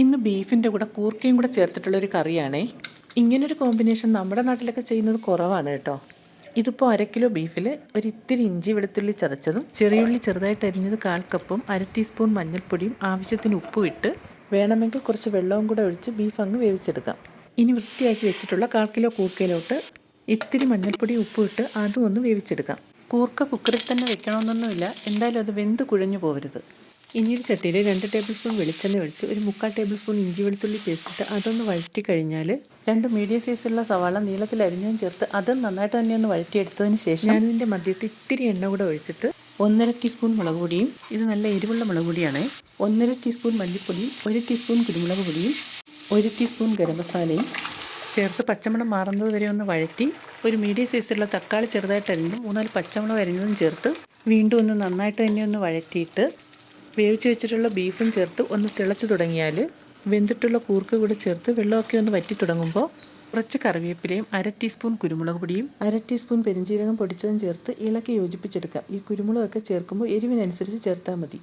ഇന്ന് ബീഫിന്റെ കൂടെ കൂർക്കയും കൂടെ ചേർത്തിട്ടുള്ളൊരു കറിയാണേ. ഇങ്ങനൊരു കോമ്പിനേഷൻ നമ്മുടെ നാട്ടിലൊക്കെ ചെയ്യുന്നത് കുറവാണ് കേട്ടോ. ഇതിപ്പോൾ അര കിലോ ബീഫിൽ ഒരു ഇത്തിരി ഇഞ്ചി വെളുത്തുള്ളി ചതച്ചതും ചെറിയുള്ളി ചെറുതായിട്ട് അരിഞ്ഞത് കാൽ കപ്പും അര ടീസ്പൂൺ മഞ്ഞൾപ്പൊടിയും ആവശ്യത്തിന് ഉപ്പും ഇട്ട് വേണമെങ്കിൽ കുറച്ച് വെള്ളവും കൂടെ ഒഴിച്ച് ബീഫ് അങ്ങ് വേവിച്ചെടുക്കാം. ഇനി വൃത്തിയാക്കി വെച്ചിട്ടുള്ള കാൽ കിലോ കൂർക്കയിലോട്ട് ഇത്തിരി മഞ്ഞൾപ്പൊടി ഉപ്പും ഇട്ട് അതും ഒന്ന് വേവിച്ചെടുക്കാം. കൂർക്ക കുക്കറിൽ തന്നെ വെക്കണമെന്നൊന്നുമില്ല എന്തായാലും അത് വെന്ത് കുഴഞ്ഞു പോകരുത് ഇനി ഒരു ചട്ടിയിൽ രണ്ട് ടേബിൾ സ്പൂൺ വെളിച്ചെണ്ണ ഒഴിച്ച് ഒരു മുക്കാൽ ടേബിൾ സ്പൂൺ ഇഞ്ചി വെളുത്തുള്ളി പേസ്റ്റ് ഇട്ട് അതൊന്ന് വഴറ്റി കഴിഞ്ഞാൽ രണ്ട് മീഡിയം സൈസുള്ള സവാള നീളത്തിൽ അരിഞ്ഞതും ചേർത്ത് അത് നന്നായിട്ട് തന്നെ ഒന്ന് വഴറ്റിയെടുത്തതിന് ശേഷം ഞാനിതിന്റെ മധ്യത്തിൽ ഇത്തിരി എണ്ണ കൂടെ ഒഴിച്ചിട്ട് ഒന്നര ടീസ്പൂൺ മുളക് പൊടിയും ഇത് നല്ല എരിവുള്ള മുളക് പൊടിയാണ്. ഒന്നര ടീസ്പൂൺ മല്ലിപ്പൊടിയും ഒരു ടീസ്പൂൺ കുരുമുളക് പൊടിയും ഒരു ടീസ്പൂൺ ഗരം മസാലയും ചേർത്ത് പച്ചമുളക് മാറുന്നത് വരെ ഒന്ന് വഴറ്റി ഒരു മീഡിയം സൈസുള്ള തക്കാളി ചെറുതായിട്ട് അരിഞ്ഞും മൂന്നാൽ പച്ചമുളക് അരിഞ്ഞതും ചേർത്ത് വീണ്ടും ഒന്ന് നന്നായിട്ട് തന്നെ ഒന്ന് വഴറ്റിയിട്ട് വേവിച്ച് വെച്ചിട്ടുള്ള ബീഫും ചേർത്ത് ഒന്ന് തിളച്ച് തുടങ്ങിയാൽ വെന്തിട്ടുള്ള കൂർക്ക് കൂടെ ചേർത്ത് വെള്ളമൊക്കെ ഒന്ന് വറ്റി തുടങ്ങുമ്പോൾ കുറച്ച് കറിവേപ്പിലയും അര ടീസ്പൂൺ കുരുമുളക് പൊടിയും അര ടീസ്പൂൺ പെരിഞ്ജീരകം പൊടിച്ചതും ചേർത്ത് ഇളക്കി യോജിപ്പിച്ചെടുക്കാം. ഈ കുരുമുളകൊക്കെ ചേർക്കുമ്പോൾ എരിവിനനുസരിച്ച് ചേർത്താൽ മതി.